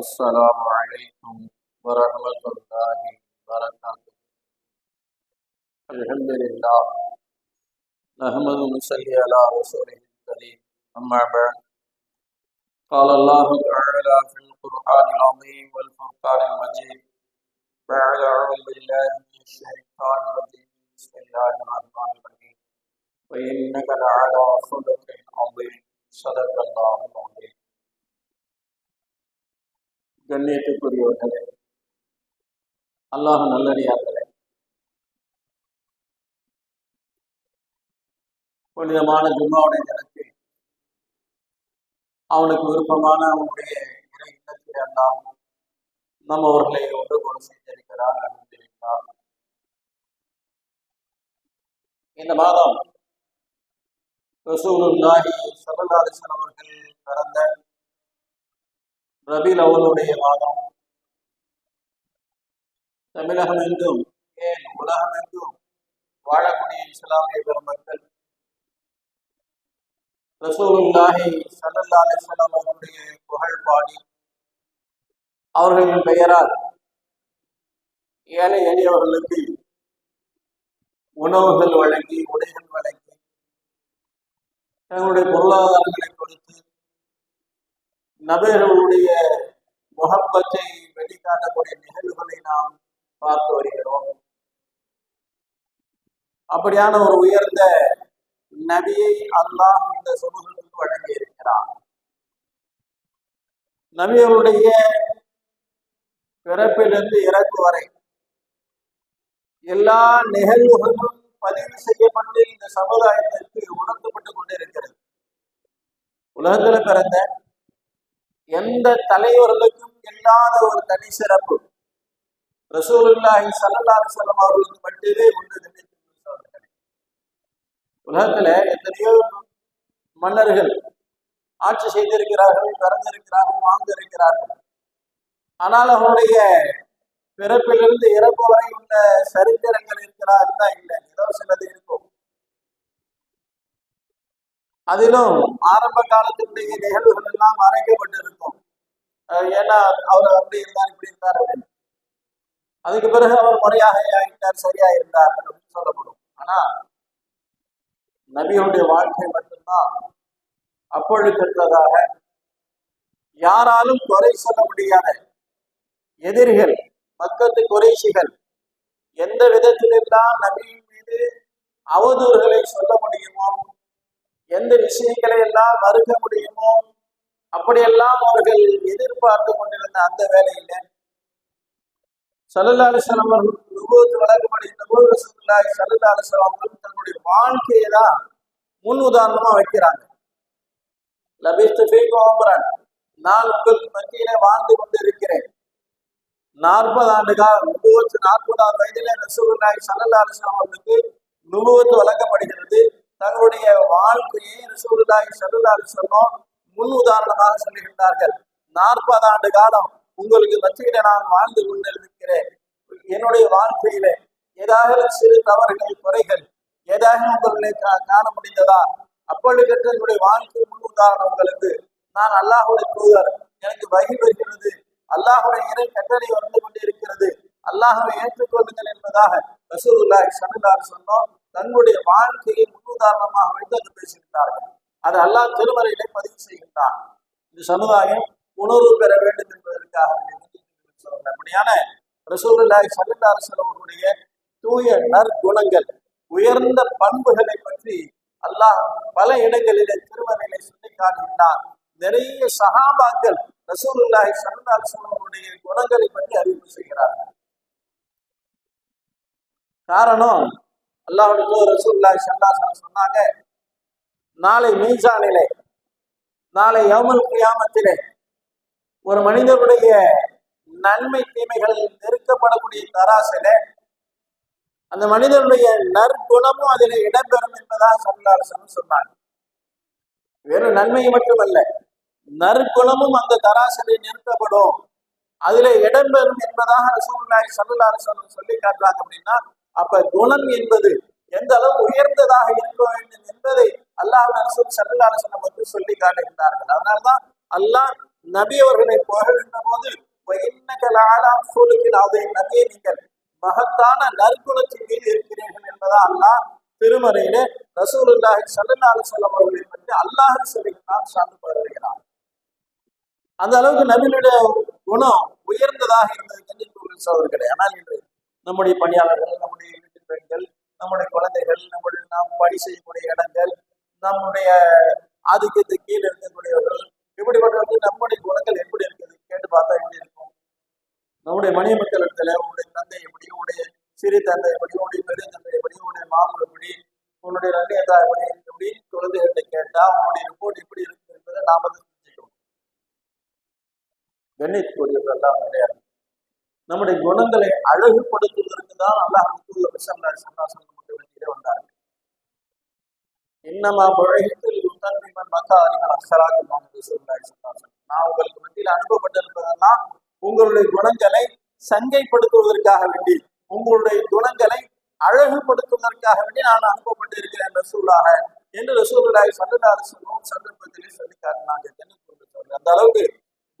السلام عليكم ورحمة الله وبركاته. الحمد لله. نحمد ونصلي على رسوله الكريم. أما بعد قال الله تعالى في القرآن العظيم والفرقان المجيد بعد أعوذ بالله من الشيطان الرجيم. بسم الله الرحمن الرحيم. وإنك لعلى خلق عظيم. صدق الله العظيم. கண்ணியத்துக்குரியவர்களே. அல்லாஹ் நல்லடியார்களே. புனிதமான ஜும்மாவுடைய தினத்தில் அவனுக்கு விருப்பமான அவனுடைய இறை இல்லத்தில் எல்லாம் நம்ம அவர்களை ஒன்று கொண்டு செய்திருக்கிறார் அறிந்திருக்கிறார் இந்த மாதம் ரசூலுல்லாஹி ஸல்லல்லாஹு அலைஹி வஸல்லம் அவர்கள் பிறந்த ரபில் அவளுடைய மாதம் தமிழகம் என்றும் ஏன் உலகம் என்றும் வாழக்கூடிய இஸ்லாமிய பெருமக்கள்? ரசூலுல்லாஹி சல்லல்லா அலிஸ்லாம் வஸல்லம் அவர்களுடைய புகழ் பாடி அவர்களின் பெயரால் ஏழை எளியவர்களுக்கு உணவுகள் வழங்கி உடைகள் வழங்கி தங்களுடைய பொருளாதாரங்களை கொடுத்து நபர்களுடைய முகப்பத்தை வெளிக்காட்டக்கூடிய நிகழ்வுகளை நாம் பார்த்து வருகிறோம். அப்படியான ஒரு உயர்ந்த நபியை அல்லாஹ் இந்த சமூகத்துக்கு வழங்கி இருக்கிறார் நபிகளுடைய பிறப்பிலிருந்து இறப்பு வரை எல்லா நிகழ்வுகளும் பதிவு செய்யப்பட்டு இந்த சமுதாயத்திற்கு உணர்த்தப்பட்டு கொண்டிருக்கிறது. உலகத்துல பிறந்த எந்த தலைவர்களுக்கும் இல்லாத ஒரு தனி சிறப்பு. ரசூலுல்லாஹி சல்லல்லாஹு அலைஹி அவர்களுக்கு மட்டுமே உண்டு உலகத்துல எத்தனையோ மன்னர்கள் ஆட்சி செய்திருக்கிறார்கள் பிறந்திருக்கிறார்கள் வாழ்ந்திருக்கிறார்கள். ஆனால் அவருடைய பிறப்பிலிருந்து இறப்பு வரை உள்ள சரித்திரங்கள் இருக்கிறா இருந்தா இல்லை. ஏதோ சிலது இருக்கும். அதிலும் ஆரம்ப காலத்தினுடைய நிகழ்வுகள் எல்லாம் மறைக்கப்பட்டிருக்கும். ஏன்னா அவர் அப்படி இருந்தார் இப்படி இருந்தார் அப்படின்னு. அதுக்கு பிறகு அவர் முறையாக ஆகிட்டார் சரியா இருந்தார் அப்படின்னு சொல்லப்படும். ஆனா நபியுடைய வாழ்க்கை மட்டும்தான் அப்பொழுதற்றதாக யாராலும் குறை சொல்ல முடியாத எதிரிகள் மக்கத்து குறைசிகள் எந்த விதத்திலெல்லாம் நபியின் மீது அவதூறுகளை சொல்ல முடியுமோ எந்த விஷயங்களை எல்லாம் மறுக்க முடியுமோ அப்படியெல்லாம் அவர்கள் எதிர்பார்த்து கொண்டிருந்த அந்த வேலையில சல்லல்லா அலிஸ்லாம் அவர்கள் நுபுவத்து வழங்கப்படுகின்ற போது ரசூலுல்லாஹி சல்லல்லா அலிஸ்லாம் அவர்கள் தன்னுடைய வாழ்க்கையை தான் முன் உதாரணமா வைக்கிறாங்க. லபிஸ்து ஃபீக்கும் நான் உங்களுக்கு மத்தியிலே வாழ்ந்து கொண்டிருக்கிறேன். நாற்பது ஆண்டு காலம் நுபுவத்து நாற்பதாவது வயதிலே ரசூலுல்லாஹி சல்லல்லா அலிஸ்லாம் அவர்களுக்கு நுபுவத்து வழங்கப்படுகிறது. தங்களுடைய வாழ்க்கையை ரசூலுல்லாஹி ஸல்லல்லாஹு சொல்லும் முன் உதாரணமாக சொல்லுகின்றார்கள் நாற்பது ஆண்டு காலம் உங்களுக்கு மத்தியில நான் வாழ்ந்து கொண்டிருக்கிறேன். என்னுடைய வாழ்க்கையில ஏதாவது சிறு தவறுகள் குறைகள் ஏதாவது உங்களை காண முடிந்ததா? அப்பொழுது என்னுடைய வாழ்க்கை முன் உதாரணம் உங்களுக்கு. நான் அல்லாஹுடைய தூதர். எனக்கு வகி வருகிறது. அல்லாஹுடைய இறை கட்டளை வந்து கொண்டிருக்கிறது. அல்லாஹுவை ஏற்றுக்கொள்ளுங்கள் என்பதாக ரசூலுல்லாஹி ஸல்லல்லாஹு சொன்னோம் தங்களுடைய வாழ்க்கையை முன்னுதாரணமாக அமைத்து அங்கு பேசுகின்றார்கள் அது அல்லாஹ் திருமறையிலே பதிவு செய்கின்றான். இந்த சமுதாயம் உணர்வு பெற வேண்டும் என்பதற்காக அப்படியான அவர்களுடைய தூய நற்குணங்கள் உயர்ந்த பண்புகளை பற்றி அல்லாஹ் பல இடங்களிலே திருமறையிலே சொல்லி காட்டுகின்றான் நிறைய சகாபாக்கள் ரசூலுல்லாஹி ஸல்லல்லாஹு அலைஹி குணங்களை பற்றி அறிவிப்பு செய்கிறார்கள். காரணம் அல்லாஹுடைய ரசூல்லா ரசூலுல்லாஹி சொன்னாங்க நாளை மீசானிலே நாளை யமல் கியாமத்திலே ஒரு மனிதனுடைய நன்மை தீமைகள் நெருக்கப்படக்கூடிய தராசில அந்த மனிதனுடைய நற்குணமும் அதில் இடம்பெறும் என்பதாக சல்லாசனம் சொன்னாங்க. வெறும் நன்மை மட்டுமல்ல நற்குணமும் அந்த தராசிலை நிறுத்தப்படும் அதுல இடம்பெறும் என்பதாக ரசூல்லாய் ஸல்லல்லாஹு சொல்லி காட்டுறாங்க அப்படின்னா அப்ப குணம் என்பது எந்த அளவு உயர்ந்ததாக இருக்க வேண்டும் என்பதை அல்லாஹ் அரசு ஸல்லல்லாஹு அலைஹி வஸல்லம் சொல்லி காட்டுகின்றார்கள் அதனால்தான் அல்லாஹ் நபி அவர்களை புகழ்கின்ற போது அதை நபியை நீங்கள் மகத்தான நற்குணத்தின் மீது இருக்கிறீர்கள் என்பதா அல்லாஹ் திருமறையிலே ரசூலுல்லாஹி ஸல்லல்லாஹு அலைஹி அவர்களை பற்றி அல்லாஹ் சொல்லுகிறான் சார்ந்து பருகிறான் அந்த அளவுக்கு நபியுடைய குணம் உயர்ந்ததாக இருந்தது என்று சோதர்களே ஆனால் இன்று நம்முடைய பணியாளர்கள் நம்முடைய வீட்டு பெண்கள் நம்முடைய குழந்தைகள் நம்முடைய நாம் பணி செய்யக்கூடிய இடங்கள் நம்முடைய ஆதிக்கத்தை கீழே இருக்கக்கூடியவர்கள் இப்படிப்பட்டவர்கள் நம்முடைய குணங்கள் எப்படி இருக்குது? கேட்டு பார்த்தா எப்படி இருக்கும்? நம்முடைய மணிய மக்களிடத்துல உங்களுடைய தந்தை எப்படி உங்களுடைய சிறு தந்தை எப்படி உங்களுடைய பெரிய தந்தை எப்படி உங்களுடைய மாமன் எப்படி உன்னுடைய நன்றியதா எப்படி எப்படி குழந்தைகிட்ட கேட்டா உங்களுடைய ரிப்போர்ட் எப்படி இருக்கு என்பதை நாம தான் தெரிஞ்சுக்கணும். கண்ணியத்துக்குரியவர்கள் கிடையாது நம்முடைய குணங்களை அழகுபடுத்துவதற்கு தான் அல்லாஹ் சன்னாசன் நமக்கு வெளியிட வந்தார்கள். இன்னமா புழையத்தில் யுத்தன்மிமன் மக்காரிகள் அக்சராக நான் உங்களுக்கு மத்தியில் அனுப்பப்பட்டிருப்பதெல்லாம் உங்களுடைய குணங்களை சங்கைப்படுத்துவதற்காக வேண்டி உங்களுடைய குணங்களை அழகுபடுத்துவதற்காக வேண்டி நான் அனுப்பப்பட்டிருக்கிறேன் ரசூலாக என்று ரசூலாய் சல்லல்லாஹு சந்தர்ப்பத்திலே சொல்லி காட்டினாங்க அந்த அளவுக்கு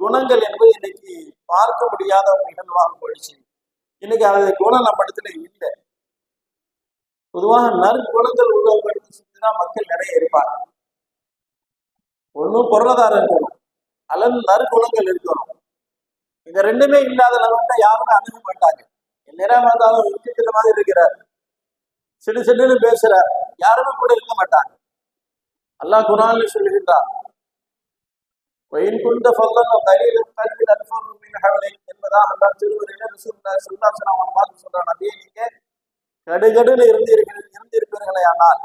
குணங்கள் என்பது இன்னைக்கு பார்க்க முடியாத ஒரு நிகழ்வாக போயிடுச்சு. இன்னைக்கு அது குணம் நம்ம இடத்துல இல்லை. பொதுவாக நற்குணங்கள் உள்ளவங்க சுற்றினா மக்கள் நிறைய இருப்பாங்க. ஒன்றும் பொருளாதாரம் இருக்கணும் அல்லது நற்குணங்கள் இருக்கணும் இந்த ரெண்டுமே இல்லாத நம்மகிட்ட யாருமே அணுக மாட்டாங்க. நேரம் வந்தாலும் விசித்திர மாதிரி இருக்கிறார். சிடு சிடுன்னு பேசுற யாருமே கூட இருக்க மாட்டாங்க. அல்லாஹ் குரான்ல சொல்லுகின்றான். வயின் குண்ட ஃபல்லன் தலீலும் கல்வி அல்ஃபம் மின் ஹவலை என்பதாக அல்லாஹ் திருவரையில ரசூலுல்லாஹி ஸல்லல்லாஹு அலைஹி வஸல்லம் பார்த்து சொல்றான் நபியே நீங்க கடுகடுல இருந்திருக்கிறது இருந்திருப்பீர்களே ஆனால்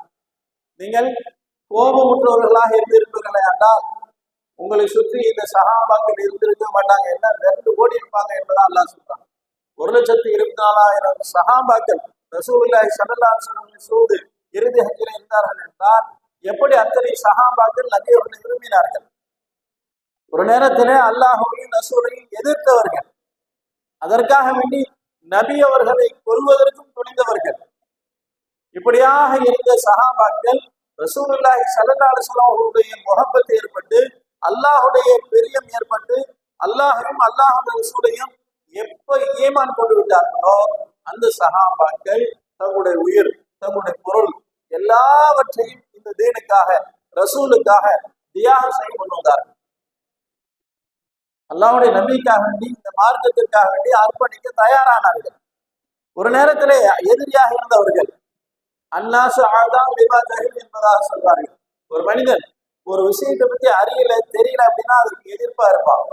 நீங்கள் கோபமுற்றவர்களாக இருந்திருப்பீர்களே ஆனால் உங்களை சுற்றி இந்த சகாபாக்கள் இருந்திருக்க மாட்டாங்க. என்ன? ரெண்டு கோடி இருப்பாங்க என்பதா அல்லாஹ் சொல்றான். ஒரு லட்சத்தி இருபத்தி நாலாயிரம் சகாபாக்கள் ரசூலுல்லாஹி ஸல்லல்லாஹு அலைஹி சூது இறுதி ஹஜ்ஜில் இருந்தார்கள் என்றால் எப்படி அத்தனை சகாபாக்கள் நபி அவர்களை விரும்பினார்கள்? ஒரு நேரத்திலே அல்லாஹுவையும் ரசூலையும் எதிர்த்தவர்கள். அதற்காக வேண்டி நபி அவர்களை கொள்வதற்கும் துணிந்தவர்கள். இப்படியாக இருந்த சகாபாக்கள் ரசூலுல்லாஹி சல்லல்லாஹு அலைஹி அவர்களுடைய முகப்பத்து ஏற்பட்டு அல்லாஹுடைய பெரியம் ஏற்பட்டு அல்லாஹையும் அல்லாஹுடைய ரசூலையும் எப்ப ஈமான் கொண்டு விட்டார்களோ அந்த சகாபாக்கள் தங்களுடைய உயிர் தங்களுடைய பொருள் எல்லாவற்றையும் இந்த தீனுக்காக ரசூலுக்காக தியாகம் செய்ய கொண்டு வந்தார்கள். அல்லாவுடைய நம்பிக்கைக்காக வேண்டி இந்த மார்க்கத்திற்காக வேண்டி அர்ப்பணிக்க தயாரானார்கள். ஒரு நேரத்திலே எதிரியாக இருந்தவர்கள் அன்னாசு ஆதாம் விவாதர்கள் என்பதாக சொல்வார்கள். ஒரு மனிதன் ஒரு விஷயத்தை பத்தி அறியல தெரியல அப்படின்னா அதற்கு எதிர்ப்பா இருப்பான்.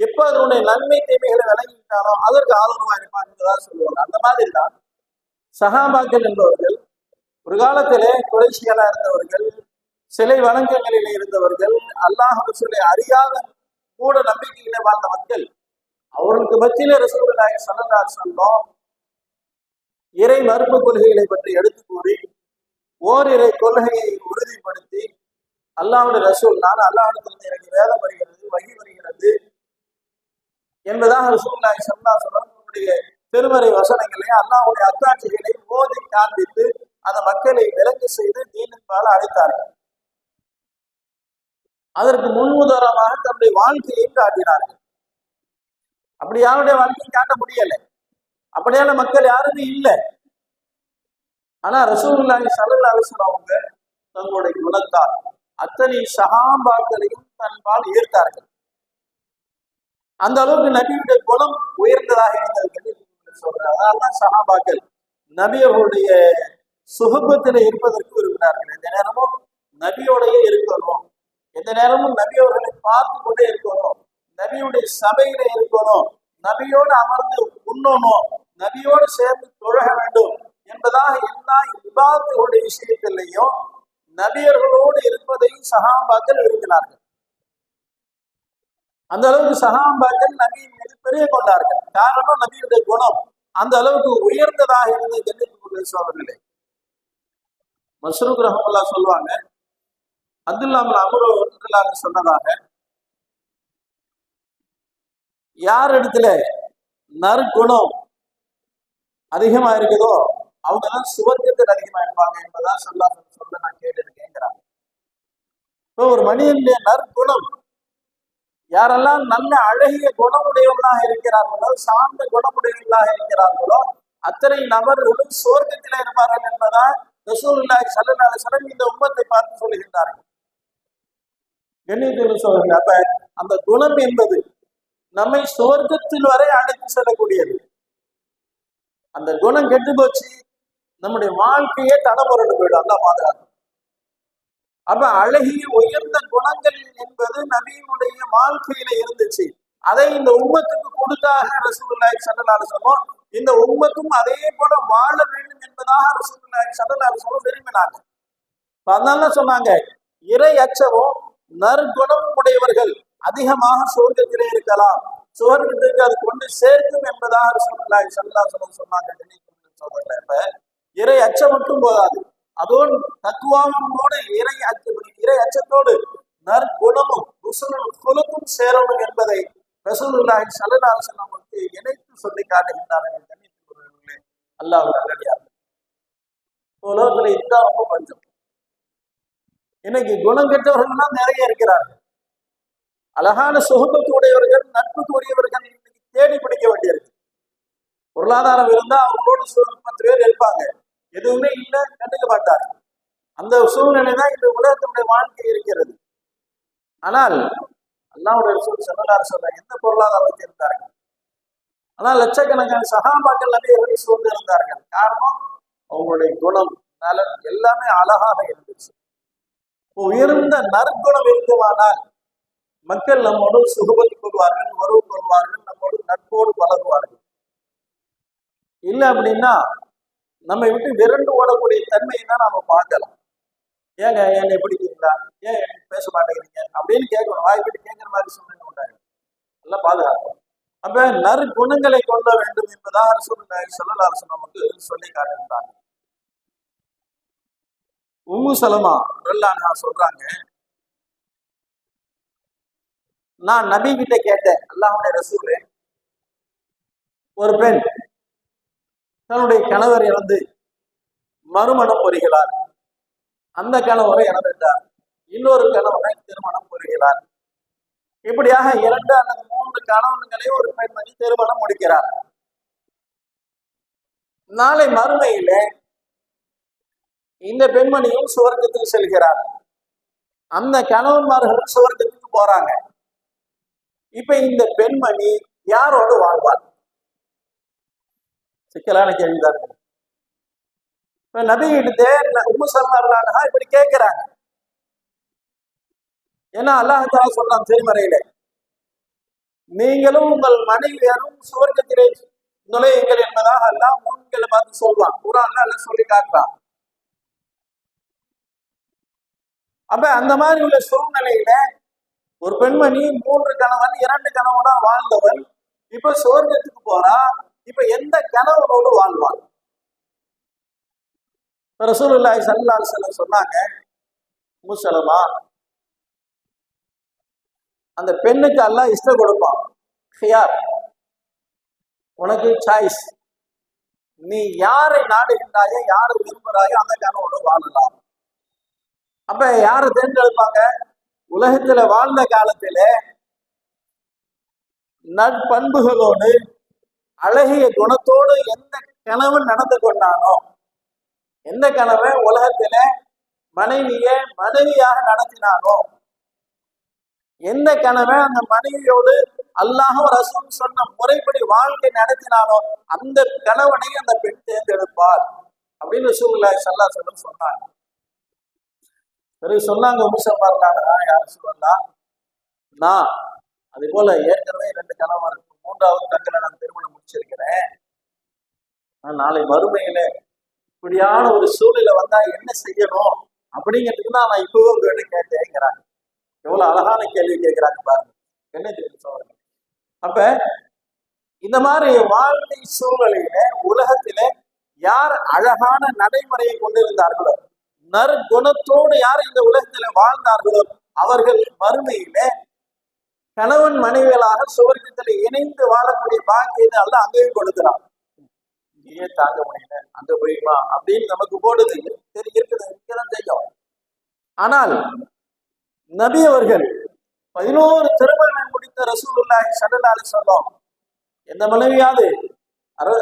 எப்ப அதனுடைய நன்மை தேவைகளை விளங்கிட்டாலோ அதற்கு ஆதரவா இருப்பான் என்பதாக சொல்லுவாங்க. அந்த மாதிரி தான் சகாபாக்கள் என்பவர்கள் ஒரு காலத்திலே குறைசிகளா இருந்தவர்கள் சிலை வணக்கங்களில் இருந்தவர்கள் அல்லாஹ் சொல்லி அறியாத மூட நம்பிக்கையில வாழ்ந்த மக்கள் அவர்களுக்கு மத்தியில ரசூலுல்லாஹி ஸல்லல்லாஹு அலைஹி இறை மறுப்பு கொள்கைகளை பற்றி எடுத்து கூறி ஓரிரை கொள்கையை உறுதிப்படுத்தி அல்லாவுடைய ரசூல் நான் அல்லாவிடத்திலிருந்து எனக்கு வேதம் வருகிறது வகி வருகிறது என்பதாக ரசூல்லாய் சல்லா சொல்லுடைய திருமறை வசனங்களை அல்லாஹுடைய அத்தாட்சிகளை ஓதி காண்பித்து அந்த மக்களை விலங்கு செய்து தீனின்பால் அழைத்தார்கள் அதற்கு முன்னுதாரணமாக தன்னுடைய வாழ்க்கையை காட்டினார்கள் அப்படி யாருடைய வாழ்க்கையை காட்ட முடியல. அப்படியான மக்கள் யாருமே இல்லை. ஆனா ரசூல்லாஹி ஸல்லல்லாஹு அலைஹி அவங்க தங்களுடைய குணத்தால் அத்தனை சகாபாக்களையும் தன்பால் ஈர்த்தார்கள் அந்த அளவுக்கு நபியுடைய குணம் உயர்ந்ததாக இருந்தது சொல்றாங்க. அதனால்தான் சகாபாக்கள் நபியர்களுடைய சுகபத்தில் இருப்பதற்கு விரும்பினார்கள். எந்த நேரமும் நபியோடையே இருக்கணும். எந்த நேரமும் நபி அவர்களை பார்த்து கொண்டே இருக்கணும். நபியுடைய சபையில இருக்கணும். நபியோடு அமர்ந்து உண்ணணும். நபியோடு சேர்ந்து தொழக வேண்டும் என்பதாக எல்லா விவாதங்களுடைய விஷயத்திலையும் நபியர்களோடு இருப்பதையும் சகாபாக்கள் விரும்பினார்கள். அந்த அளவுக்கு சகாபாக்கள் நபியின் மீது பெரிய கொண்டார்கள். காரணம் நபியுடைய குணம். அந்த அளவுக்கு உயர்ந்ததாக இருந்த ஜென்னித்துடைய சோதர்களே மஸ்ரூக் ரஹமுல்லா சொல்லுவாங்க அது அப்துல்லாமல் அமரு சொன்னதாக யார் இடத்துல நற்குணம் அதிகமா இருக்குதோ அவங்க தான் சுவர்க்கத்தில் அதிகமா இருப்பாங்க என்பதான் சொல்ல சொல்ல நான் கேட்டிருக்கேங்கிறாங்க இப்போ ஒரு மனிதனுடைய நற்குணம் யாரெல்லாம் நல்ல அழகிய குணமுடையவர்களாக இருக்கிறார்களோ சார்ந்த குணமுடையவர்களாக இருக்கிறார்களோ அத்தனை நபர்களும் சுவர்க்கத்தில் இருப்பார்கள் என்பதா ரசூலுல்லாஹி ஸல்லல்லாஹு அலைஹி வஸல்லம் இந்த உம்மத்தை பார்த்து சொல்லுகின்றார்கள். கண்ணியத்தில் சொல்லுங்க அப்ப அந்த குணம் என்பது நம்மை சுவர்க்கத்தில் வரை அழைத்து செல்லக்கூடியது. அந்த குணம் கெட்டு போச்சு நம்முடைய வாழ்க்கையே தடமுரண்டு போயிடும். அல்ல பாதுகாக்கும் அப்ப அழகிய உயர்ந்த குணங்கள் என்பது நபியினுடைய வாழ்க்கையில இருந்துச்சு. அதை இந்த உம்மத்துக்கு கொடுத்தாக ரசூல்லாய் சடலாறு சொல்லும் இந்த உம்மத்தும் அதே போல வாழ வேண்டும் என்பதாக ரசூல்லாய் சடலாறு சொல்லும் விரும்பினாங்க அதனால சொன்னாங்க இறை அச்சமும் நற்குணம் உடையவர்கள் அதிகமாக சுவர்க்கத்திலே இருக்கலாம். சுவர்க்கத்துக்கு அது கொண்டு சேர்க்கும் என்பதாக ரசூலுல்லாஹி ஸல்லல்லாஹு சொல்ல சொன்னாங்க. சொல்றாங்க இப்ப இறை அச்சம் மட்டும் போதாது. அதோடு தக்குவாவோடு இறை அச்சம் இறை அச்சத்தோடு நற்குணமும் ருசலும் குலமும் சேரணும் என்பதை ரசூலுல்லாஹி சல்லல்லாஹு அலைஹி வஸல்லம் நமக்கு இணைத்து சொல்லி காட்டுகின்றார்கள். கண்ணியத்துக்குரியவர்களே அல்லாஹ் நல்லடியார் உலகத்துல இதுதான் ரொம்ப பஞ்சம். இன்னைக்கு குணம் கெட்டவர்கள் தான் நிறைய இருக்கிறார்கள். அழகான சுகத்துக்கு உடையவர்கள் நட்புக்கு உடையவர்கள் இன்னைக்கு தேடி பிடிக்க வேண்டியிருக்கு. பொருளாதாரம் இருந்தா அவங்களோட பத்து பேர் இருப்பாங்க. எதுவுமே இல்லை கண்டுக்க மாட்டாங்க. அந்த சூழ்நிலை தான் இந்த உலகத்தினுடைய வாழ்க்கை இருக்கிறது. ஆனால் அல்லாவுடைய ரசூல் செல்லலாறு சொல்ல எந்த பொருளாதாரத்தை இருந்தார்கள்? ஆனால் லட்சக்கணக்கான சகாபாக்கள் நிறைய சூழ்ந்து இருந்தார்கள். காரணம் அவங்களுடைய குணம் நலன் எல்லாமே அழகாக இருந்துச்சு. உயர்ந்த நற்குணம் இருக்குமானால் மக்கள் நம்மோடு சுகபதி கொள்வார்கள் உறவு கொள்வார்கள் நம்மோடு நட்போடு பழகுவார்கள். இல்லை அப்படின்னா நம்மை விட்டு விரண்டு ஓடக்கூடிய தன்மையை தான் நாம பார்க்கலாம். ஏங்க என்னை பிடிக்கிறீங்களா ஏன் பேச மாட்டேங்கிறீங்க? அப்படின்னு கேட்கணும். வாய்ப்பிட்டு கேட்கிற மாதிரி சூழ்நிலை உண்டாங்க எல்லாம் பாதுகாக்கும் அப்ப நற்குணங்களை கொள்ள வேண்டும் என்பதாக அரசு சொல்லல அரசு நமக்கு சொல்லி காட்டுகின்றாங்க உம்மு சலமா ரல்லான்ஹா சொல்றாங்க நான் நபி கிட்ட கேட்டேன் அல்லாஹுடைய ரசூலே ஒரு பெண் தன்னுடைய கணவர் இறந்து மறுமணம் புரிகிறார். அந்த கணவரை இறந்துட்டார். இன்னொரு கணவனை திருமணம் புரிகிறார். இப்படியாக இரண்டு அல்லது மூன்று கணவன்களை ஒரு பெண்மணி திருமணம் முடிக்கிறார். நாளை மறுமையிலே இந்த பெண்மணியும் சுவர்க்கத்துக்கு செல்கிறார். அந்த கணவன்மார்களும் சுவர்க்கத்துக்கு போறாங்க. இப்ப இந்த பெண்மணி யாரோடு வாழ்வார் சிக்கலான கேள்விதான். இப்ப நபி கிட்டே உம்மு இப்படி கேட்கிறாங்க ஏன்னா அல்லாஹால சொல்றான் திருமறையில நீங்களும் உங்கள் மனைவியாரும் சுவர்க்கத்திலே நுழையுங்கள் என்பதாக அல்லாஹ் உங்களை பார்த்து சொல்வான் குரான்ல எல்லாம் சொல்லி காட்டுறான். அப்ப அந்த மாதிரி உள்ள சூழ்நிலையில ஒரு பெண்மணி மூன்று கணவன் இரண்டு கணவனா வாழ்ந்தவன் இப்ப சுவர்க்கத்துக்கு போறா இப்ப எந்த கணவனோடு வாழ்வான்? ரசூலுல்லாஹி ஸல்லல்லாஹு அலைஹி சொன்னாங்க முசலமா அந்த பெண்ணுக்கு எல்லாம் இஷ்டம் கொடுப்பான் ஹியார் உனக்கு சாய்ஸ் நீ யாரை நாடுகின்றாயோ யாரை விரும்புகிறாயோ அந்த கணவனோடு வாழலாம். அப்ப யாரை தேர்ந்தெடுப்பாங்க உலகத்துல வாழ்ந்த காலத்தில நற்பண்புகளோடு அழகிய குணத்தோடு எந்த கணவன் நடந்து கொண்டானோ எந்த கணவன் உலகத்துல மனைவியை மனைவியாக நடத்தினானோ எந்த கணவன் அந்த மனைவியோடு அல்லாஹும் ரசூல் சொன்ன முறைப்படி வாழ்க்கை நடத்தினானோ அந்த கணவனை அந்த பெண் தேர்ந்தெடுப்பார் அப்படின்னு சூழ்நிலை சல்லா அலைஹி சொன்னாங்க. பிறகு சொன்னாங்க முசல்மார்களான யார் சொல்லலாம் நான் அதே போல ஏற்கனவே ரெண்டு கணவர் மூன்றாவது தங்களை நான் திருமணம் முடிச்சிருக்கிறேன். நாளை மறுமையில இப்படியான ஒரு சூழ்நிலை வந்தா என்ன செய்யணும்? அப்படிங்கிறதுக்கு தான் நான் இப்பவும் உங்ககிட்ட கேட்டேங்கிறாங்க. எவ்வளவு அழகான கேள்வி கேட்கிறாங்க பாருங்க. என்ன தெரியும் சொல்லுங்க அப்ப இந்த மாதிரி வாழ்க்கை சூழ்நிலையில உலகத்தில யார் அழகான நடைமுறையை கொண்டிருந்தார்களோ நற்குணத்தோடு யார் இந்த உலகத்தில் வாழ்ந்தார்களோ அவர்கள் மறுமையில கணவன் மனைவிகளாக சுவர்க்கத்தில் இணைந்து வாழக்கூடிய பாக்கியத்தை அல்ல அங்கேயும் கொடுக்கிறான். இங்கேயே தாங்க முடியல. அங்க போயிடுமா? அப்படின்னு நமக்கு போடுது. சரி இருக்குது. இங்கதான் தெரியும். ஆனால் நபி அவர்கள் பதினோரு திருமணம் முடித்த ரசூலுல்லாஹி சடலாலி சொல்லும் எந்த மனைவியாவது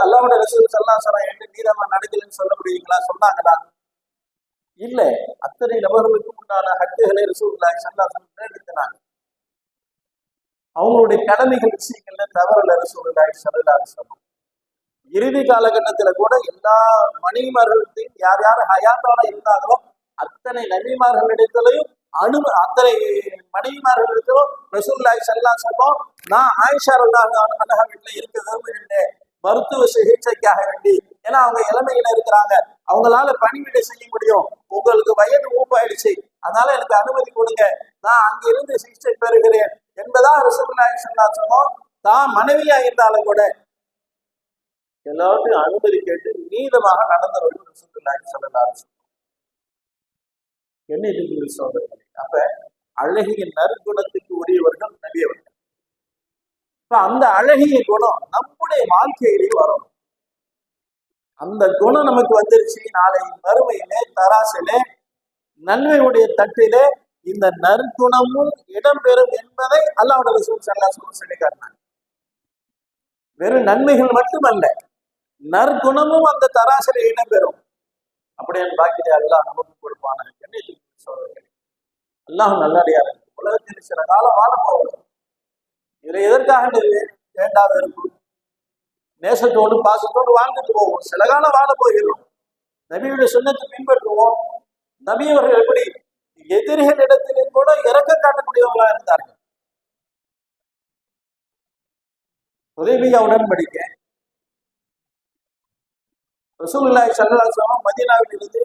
அல்லாவுடைய ரசூல் சல்லா அலைஹி வஸல்லம் என்று நீதமா நடக்கலன்னு சொல்ல முடியுங்களா? சொன்னாங்களா? இல்ல அத்தனை நபர்களுக்கு உண்டான ஹக்குகளை ரசூலுல்லாஹி ஸல்லல்லாஹு நிறைவேற்றினாங்க அவங்களுடைய கடமைகள் விஷயங்கள்ல தவறல ரசூலுல்லாஹி ஸல்லல்லாஹு சொல்லும் இறுதி காலகட்டத்துல கூட எல்லா மணிமார்களையும் யார் யார் ஹயாத்தோட இருந்தாங்களோ அத்தனை நபிமார்களிடத்திலையும் அனு அத்தனை மனைவிமார்களிடத்திலும் ரசூல்லாய் சல்லா சொல்லும் நான் ஆயிஷா அனஹா வீட்டுல இருக்க விரும்புகின்றேன் மருத்துவ சிகிச்சைக்காக வேண்டி ஏன்னா அவங்க இளமையில இருக்கிறாங்க. அவங்களால பணிவிடை செய்ய முடியும். உங்களுக்கு வயது ஊப்பாயிடுச்சு அதனால எனக்கு அனுமதி கொடுங்க. நான் அங்கிருந்து சிகிச்சை பெறுகிறேன் என்பதா ரசூல்லாய் சொன்னோம் தான் மனைவியா இருந்தாலும் கூட எல்லாருக்கும் அனுமதி கேட்டு நீதமாக நடந்தவர்கள் ரசூலுல்லாஹி ஸல்லல்லாஹு அலைஹி என்ன இது சோதரர்களே அப்ப அழகியின் நற்குணத்துக்கு உரியவர்கள் நபியவர்கள். இப்ப அந்த அழகிய குணம் நம்முடைய வாழ்க்கையிலேயே வரணும். அந்த குணம் நமக்கு வந்துருச்சு. நாளை மறுமையிலே தராசிலே நன்மையுடைய தட்டிலே இந்த நற்குணமும் இடம்பெறும் என்பதை அல்லாஹ்வுடைய ரசூல் ஸல்லல்லாஹு அலைஹி சொல்லி காட்டினாங்க வெறும் நன்மைகள் மட்டுமல்ல நற்குணமும் அந்த தராசிலே இடம்பெறும். அப்படின்னு பாக்கிய அல்லாஹ் நமக்கு கொடுப்பான. அல்லாஹ் நல்லடியார் உலகத்தில் சில காலம் வாழ போகிறோம் இதுல எதற்காக வே- வேண்டாம் வெறுப்பு நேசத்தோடு பாசத்தோடு வாழ்ந்துட்டு போவோம். சில காலம் வாழ போகிறோம். நபியுடைய சொன்னத்தை பின்பற்றுவோம். நபி அவர்கள் எப்படி எதிரிகள் இடத்திலே கூட இறக்க காட்டக்கூடியவங்களா இருந்தார்கள்? உதவியா உடன்படிக்கை. ரசூல்லாய் ஸல்லல்லாஹு அலைஹி இருந்து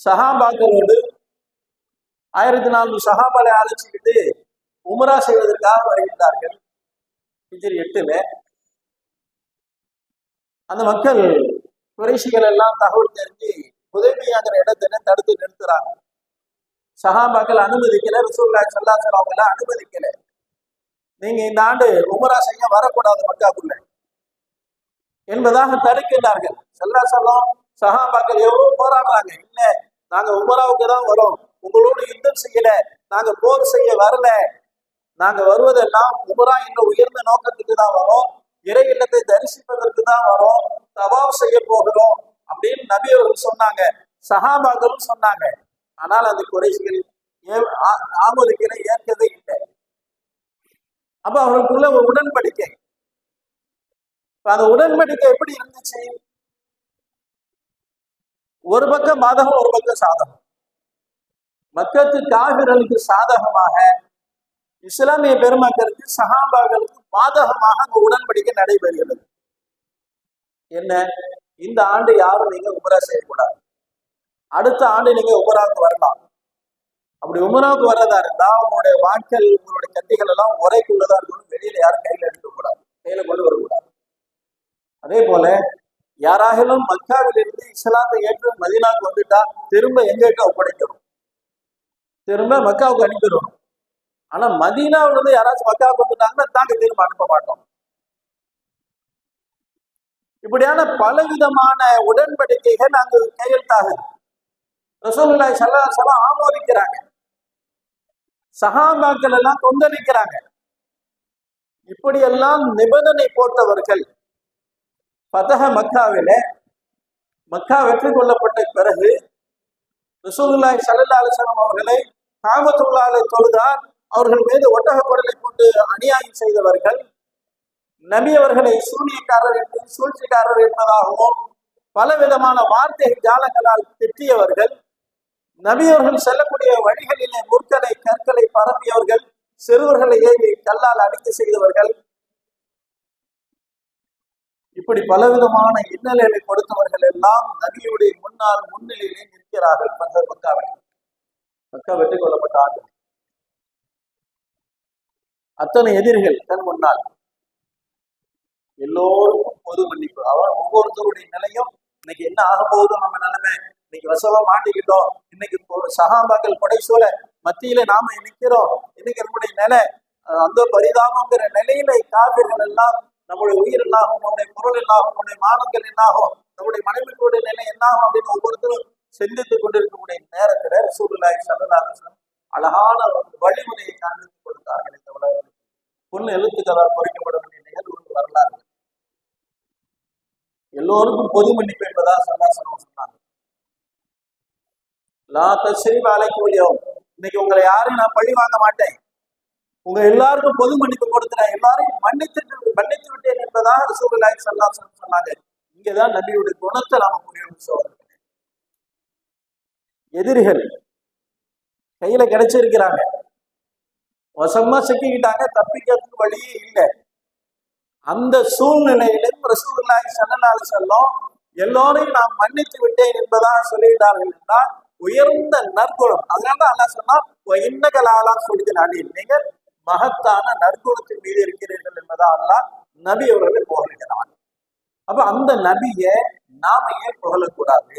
சஹாபாக்களோடு ஆயிரத்தி நானூறு சஹாபாலை அழைச்சிக்கிட்டு உமரா செய்வதற்காக வருகின்றார்கள் ஹிஜ்ரி எட்டுல அந்த மக்கள் குறைசிகள் எல்லாம் தகவல் தெரிஞ்சு உதவியாகிற இடத்துல தடுத்து நிறுத்துறாங்க? சஹாபாக்கள் அனுமதிக்கல ரசூலுல்லாஹி ஸல்லல்லாஹு அலைஹி வஸல்லம் அனுமதிக்கல. நீங்க இந்த ஆண்டு உமரா செய்ய வரக்கூடாது மக்காக்குள்ள என்பதாக தடுக்கின்றார்கள். செல்லா சொல்லம் சஹாபாக்கள் எவ்வளவு போராடுறாங்க? இல்ல நாங்க உமராவுக்கு தான் வரோம். உங்களோடு யுத்தம் செய்யல. நாங்க போர் செய்ய வரல. நாங்க வருவதெல்லாம் உமரா என்ற உயர்ந்த நோக்கத்துக்கு தான் வரோம். இறை இல்லத்தை தரிசிப்பதற்கு தான் வரும் தவாப் செய்ய போகிறோம் அப்படின்னு நபி அவர்கள் சொன்னாங்க. சஹாபாக்களும் சொன்னாங்க. ஆனால் அந்த குறைசிகள் ஏ- ஆமோதிக்கிற ஏற்கதே இல்லை. அப்ப அவர்களுக்குள்ள ஒரு உடன்படிக்கை. அந்த உடன்படிக்கை எப்படி இருந்துச்சு? ஒரு பக்கம் மாதகம் ஒரு பக்கம் சாதகம். மக்களுக்கு காவிரலுக்கு சாதகமாக இஸ்லாமிய பெருமக்களுக்கு சஹாபாக்களுக்கு பாதகமாக அந்த உடன்படிக்கை நடைபெறுகிறது. என்ன? இந்த ஆண்டு யாரும் நீங்க உமரா செய்யக்கூடாது. அடுத்த ஆண்டு நீங்க உமராவுக்கு வரலாம். அப்படி உமராவுக்கு வர்றதா இருந்தா உங்களுடைய வாட்கள் உங்களுடைய கத்திகள் எல்லாம் உரைக்குள்ளதா இருக்கணும். வெளியில யாரும் கையில எடுக்கக்கூடாது. கையில கொண்டு வரக்கூடாது. அதே போல யாராகிலும் மக்காவிலிருந்து இஸ்லாத்தை ஏற்று மதினாவுக்கு வந்துட்டா திரும்ப எங்கிட்ட ஒப்படைக்கணும்? திரும்ப மக்காவுக்கு அனுப்பிடணும். ஆனா மதீனாவுல இருந்து யாராச்சும் மக்காவுக்கு வந்துட்டாங்கன்னா தாங்க திரும்ப அனுப்ப மாட்டோம். இப்படியான பலவிதமான உடன்படிக்கைகள் அங்கு கையெழுத்தாகுது ரசூலுல்லாஹி ஸல்லல்லாஹு அலைஹி ஆமோதிக்கிறாங்க. சஹாபாக்கள் எல்லாம் கொந்தளிக்கிறாங்க. இப்படியெல்லாம் நிபந்தனை போட்டவர்கள் பதக மக்காவில மக்கா வெற்றி கொள்ளப்பட்ட பிறகு ரசூல்லாய் சல்லா அலுவலம் அவர்களை காமத்துள்ளாலை தொழுதான் அவர்கள் மீது ஒட்டக குடலை கொண்டு அநியாயம் செய்தவர்கள் நபி அவர்களை சூனியக்காரர் என்று சூழ்ச்சிக்காரர் என்பதாகவும் பலவிதமான வார்த்தை ஜாலங்களால் திட்டியவர்கள் நபியவர்கள் செல்லக்கூடிய வழிகளிலே முற்களை கற்களை பரப்பியவர்கள் சிறுவர்களை ஏவி கல்லால் அடித்து செய்தவர்கள். இப்படி பலவிதமான இன்னல்களை கொடுத்தவர்கள் எல்லாம் நபியுடைய முன்னால் முன்னிலையிலே நிற்கிறார்கள். பந்த மக்கா வெற்றி கொள்ளப்பட்ட ஆண்டு. அத்தனை எதிரிகள் தன் முன்னால். எல்லோருக்கும் பொது மன்னிப்பு. அவன் ஒவ்வொருத்தருடைய நிலையும் இன்னைக்கு என்ன ஆக போகுதோ நம்ம நிலைமை? இன்னைக்கு வசவா மாட்டிக்கிட்டோம். இன்னைக்கு இப்போ சகாபாக்கள் படைசூழ மத்தியில நாம நிக்கிறோம். இன்னைக்கு நம்முடைய நிலை அந்த பரிதாபங்கிற நிலையில காவிர்கள் எல்லாம் நம்முடைய உயிர் என்னாகும் நம்முடைய பொருள் என்னாகும் நம்முடைய மானங்கள் என்னாகும் நம்முடைய மனைவிகளுடைய நிலை என்னாகும் அப்படின்னு ஒவ்வொருத்தரும் சிந்தித்துக் கொண்டிருக்கக்கூடிய நேரத்துல ரசூலுல்லாஹி ஸல்லல்லாஹு அழகான வழிமுறையை காண்பித்துக் கொடுத்தார்கள் இந்த உலகத்தில் பொண்ணு எழுத்துக்களால் குறைக்கப்பட வேண்டிய நிகழ்வு வரலாறு. எல்லோருக்கும் பொது மன்னிப்பு என்பதா சந்தாசனம் சொன்னாங்க. லா தஸ்ரீப் கூலியோ இன்னைக்கு உங்களை யாரும் நான் பழி வாங்க மாட்டேன். உங்க எல்லாருக்கும் பொது மன்னிப்பு கொடுத்துறேன் எல்லாரையும் மன்னித்து மன்னித்து விட்டேன் என்பதாக ரசூலுல்லாஹி ஸல்லல்லாஹு சொன்னாங்க. இங்கதான் நபியுடைய குணத்தை நாம புரியணும் சோதனை எதிரிகள் கையில கிடைச்சிருக்கிறாங்க. வசமா சிக்கிக்கிட்டாங்க தப்பிக்கிறதுக்கு வழியே இல்லை. அந்த சூழ்நிலையில ரசூலுல்லாஹி ஸல்லல்லாஹு செல்லும் எல்லோரையும் நான் மன்னித்து விட்டேன் என்பதாக சொல்லிவிட்டார்கள் என்றால் உயர்ந்த நற்குணம். அதனால அல்லா சொன்னா இன்னகலாலா சொல்கிறான் நீங்கள் மகத்தான நற்குணத்தின் மீது இருக்கிறீர்கள் என்பதா அல்லா நபி அவர்கள் புகழ்கிறான் அப்ப அந்த நபியை நாம ஏன் புகழக்கூடாது?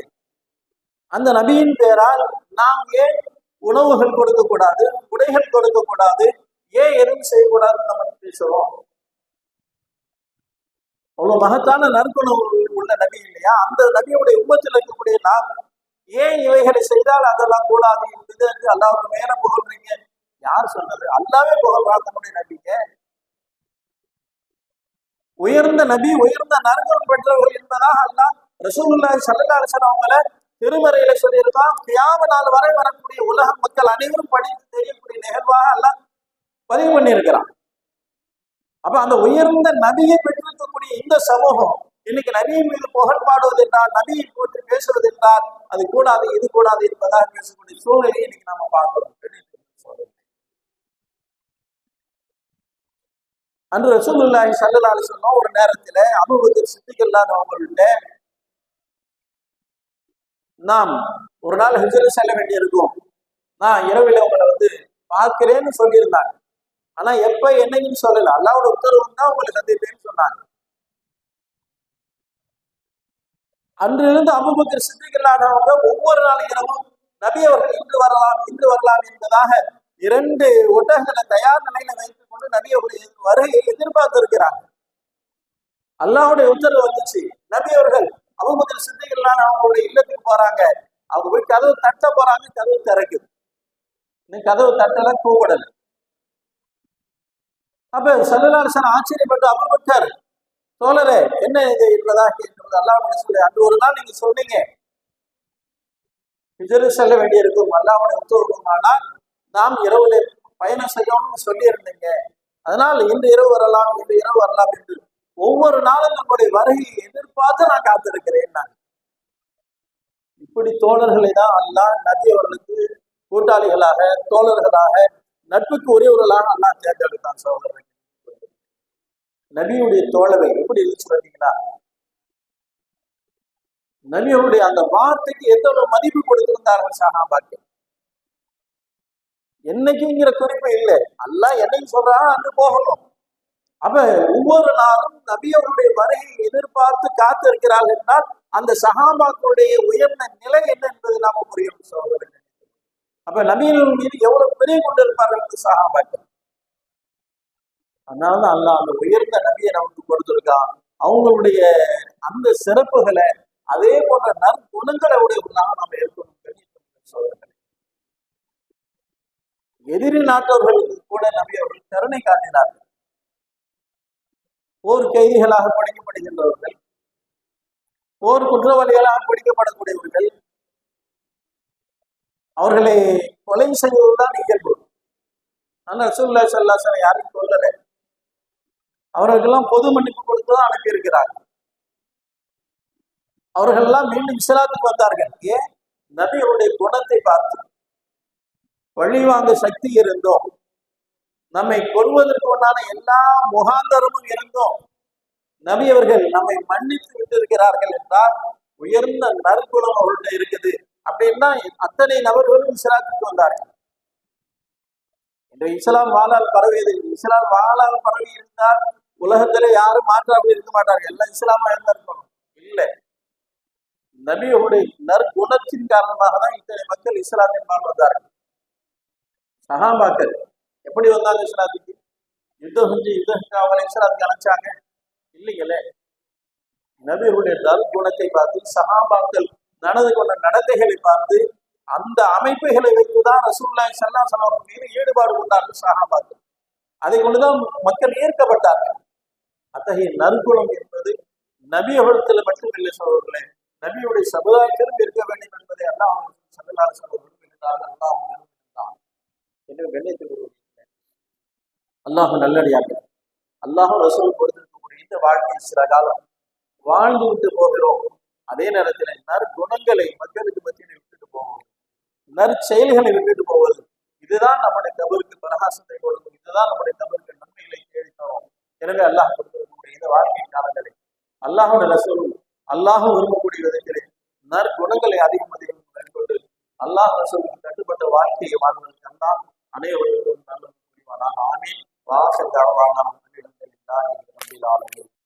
அந்த நபியின் பேரால் நாம் ஏன் உணவுகள் கொடுக்க கூடாது உடைகள் கொடுக்க கூடாது ஏன் எதுவும் செய்யக்கூடாதுன்னு நம்ம பேசுறோம். அவ்வளவு மகத்தான நற்குணம் உள்ள நபி இல்லையா? அந்த நபியுடைய உமத்தில் இருக்கக்கூடிய நாம் ஏன் இவைகளை செய்தால் அதெல்லாம் கூடாது என்பது அல்லாவுக்கு மேல புகழ்றீங்க? யார் சொன்னது? அல்லாவே புகழ்றான் நம்முடைய நபிங்க உயர்ந்த நபி உயர்ந்த நற்குணம் பெற்றவர்கள் என்பதாக அல்லா ரசூல்லா சல்லா அரசன் அவங்களை அவங்கள திருமறையில சொல்லியிருக்கான் கியாம நாள் வரை வரக்கூடிய உலக மக்கள் அனைவரும் படித்து தெரியக்கூடிய நிகழ்வாக எல்லாம் பதிவு பண்ணியிருக்கிறான். அப்ப அந்த உயர்ந்த நபியை பெற்றிருக்கக்கூடிய இந்த சமூகம் இன்னைக்கு நபியின் மீது புகழ் பாடுவது என்றால் நபியை போட்டு பேசுவது என்றால் அது கூடாது இது கூடாது என்பதாக பேசக்கூடிய சூழ்நிலையை இன்னைக்கு நம்ம பார்க்கிறோம். அன்று ரசூலுல்லாஹி ஸல்லல்லாஹு சொன்னோம் ஒரு நேரத்துல அபுபக்கர் சித்திகள் அவங்கள்ட்ட நாம் ஒரு நாள் ஹிஜர் செல்ல வேண்டியிருக்கும். நான் இரவில் உங்களை வந்து பார்க்கிறேன்னு சொல்லியிருந்தாங்க. ஆனா எப்ப என்னையும் சொல்லல. அல்லாவோட உத்தரவு தான் உங்களை சந்திப்பேன்னு சொன்னாங்க. அன்றிலிருந்து அபுபக்கர் சித்திகளானவங்க ஒவ்வொரு நாள் இரவும் நபி அவர்கள் இன்று வரலாம் இன்று வரலாம் என்பதாக இரண்டு ஒட்டகங்களை தயார் நிலையில வைத்துக் கொண்டு நபி அவர்கள் வருகையை எதிர்பார்த்திருக்கிறாங்க அல்லாவுடைய உத்தரவு வந்துச்சு. நபி அவர்கள் அவங்க கொஞ்சம் சிந்தைகள்லாம் அவங்களுடைய இல்லத்துக்கு போறாங்க. அவங்க போய் கதவு தட்ட போறாங்க கதவு திறக்குது. இன்னும் கதவு தட்டல கூப்பிடல. அப்ப சல்லலாசன் ஆச்சரியப்பட்டு அபுபக்கர் தோழரே என்ன இது என்பதா கேட்கிறது? அல்லாவுடைய சொல்லி அன்று ஒரு நாள் நீங்க சொன்னீங்க. ஹிஜரு செல்ல வேண்டியிருக்கும் அல்லாவுடைய உத்தரவுமானால் நாம் இரவுல பயணம் செய்யணும்னு சொல்லி இருந்தீங்க அதனால் இன்று இரவு வரலாம் இன்று இரவு வரலாம் என்று ஒவ்வொரு நாளும் நம்முடைய வருகையை எதிர்பார்த்து நான் காத்திருக்கிறேன் நான். இப்படி தோழர்களை தான் அல்லாஹ் நபி அவர்களுக்கு கூட்டாளிகளாக தோழர்களாக நட்புக்கு உரியவர்களாக அல்லாஹ் தேர்ந்தெடுத்தான் சகோதரர்கள். நபியுடைய தோழமை எப்படி இருந்துச்சு பார்த்தீங்களா நபியுடைய அந்த வார்த்தைக்கு எவ்வளவு மதிப்பு கொடுத்திருந்தார்கள் சகாபாக்கள்? என்னைக்குங்கிற குறிப்பு இல்லை. அல்லாஹ் என்னைக்கு சொல்றா அங்கு போகணும். அப்ப ஒவ்வொரு நாளும் நபி அவருடைய வருகையை எதிர்பார்த்து காத்திருக்கிறார்கள் என்றால் அந்த சகாபாக்களுடைய உயர்ந்த நிலை என்ன என்பது நாம புரியும் சகோதரர்கள். அப்ப நபியின் மீது எவ்வளவு பெரிய கொண்டிருப்பார்கள் சகாபாக்கள் அதனால அல்ல அந்த உயர்ந்த நபியை நமக்கு கொடுத்திருக்கான் அவங்களுடைய அந்த சிறப்புகளை அதே போன்ற நற்குணங்களை உடையவர்களாக நம்ம இருக்கணும் சோதனை எதிரி நாட்டவர்களுக்கு கூட நபி அவர்கள் கருணை காட்டினார்கள். போர் கைதிகளாக பிடிக்கப்படுகின்றவர்கள் போர் குற்றவாளிகளாக பிடிக்கப்படக்கூடியவர்கள் அவர்களை கொலை செய்வதுதான் இயல்பு. ஆனால் ரசூல்லா சல்லாசன் யாரும் சொல்லலை அவர்களுக்கெல்லாம் பொது மன்னிப்பு கொடுத்துதான் அனுப்பியிருக்கிறார் அவர்கள் எல்லாம் மீண்டும் இஸ்லாத்துக்கு வந்தார்கள். ஏன்? நபியுடைய குணத்தை பார்த்து. பழிவாங்க சக்தி இருந்தோம். நம்மை கொள்வதற்கு உண்டான எல்லா முகாந்தரமும் இருந்தோம். நபி அவர்கள் நம்மை மன்னித்து விட்டிருக்கிறார்கள் என்றால் உயர்ந்த நற்குணம் அவர்கள்ட்ட இருக்குது. அப்படின்னா அத்தனை நபர்களும் இஸ்லாத்துக்கு வந்தார்கள். இன்று இஸ்லாம் வாழால் பரவியது. இஸ்லாம் வாழால் பரவி இருந்தால் உலகத்துல யாரும் மாற்றாமல் இருக்க மாட்டார்கள். எல்லாம் இஸ்லாமா இருந்திருக்கணும் இல்லை. நபியுடைய நற்குணத்தின் காரணமாக தான் இத்தனை மக்கள் இஸ்லாத்தின் வாழ்ந்தார்கள் சகாபாக்கள் எப்படி வந்தாங்க இஸ்லாத்துக்கு? யுத்தம் செஞ்சு யுத்தம் செஞ்சு அவங்களை இஸ்லாத்துக்கு அழைச்சாங்க. இல்லைங்களே? நபிகளுடைய தல் குணத்தை பார்த்து சகாபாக்கள் நடந்து கொண்ட நடத்தைகளை பார்த்து அந்த அமைப்புகளை வைத்துதான் ரசூல்லாய் சல்லா சலாம் மீது ஈடுபாடு கொண்டார்கள் சகாபாக்கள் அதை கொண்டுதான் மக்கள் ஈர்க்கப்பட்டார்கள் அத்தகைய நற்குணம் என்பது நபி மட்டுமில்லை சோழர்களே நபியுடைய சமுதாயத்திலும் இருக்க வேண்டும் என்பதை அல்லாஹ் சல்லா அலைஹி வஸல்லம் விரும்புகிறார்கள் அல்லாஹ் விரும்புகிறான் என்று கண்ணியத்தில் அல்லாஹ் நல்லடியாக அல்லாஹ் ரசூல் கொடுத்திருக்கக்கூடிய இந்த வாழ்க்கை சில காலம் வாழ்ந்து விட்டு போகிறோம். அதே நேரத்தில் நற்குணங்களை மக்களுக்கு மத்தியில் விட்டுட்டு போவோம். நற்செயல்களை விட்டுட்டு போவது. இதுதான் நம்முடைய கபருக்கு பிரகாசத்தை கொடுக்கும். இதுதான் நம்முடைய கபருக்கு நன்மைகளை தேடி எனவே அல்லாஹ் கொடுத்திருக்கக்கூடிய இந்த வாழ்க்கை காலங்களை அல்லாஹோட ரசூல் அல்லாஹ் விரும்பக்கூடிய விதத்திலே நற்குணங்களை அதிகம் அதிகம் மேற்கொண்டு அல்லாஹ் ரசூலுக்கு கட்டுப்பட்ட வாழ்க்கையை வாழ்வதற்கு அல்லாஹ் அனைவருக்கும் நல்ல புரிவானாக ஆமீன். வாசல் தாழ்வான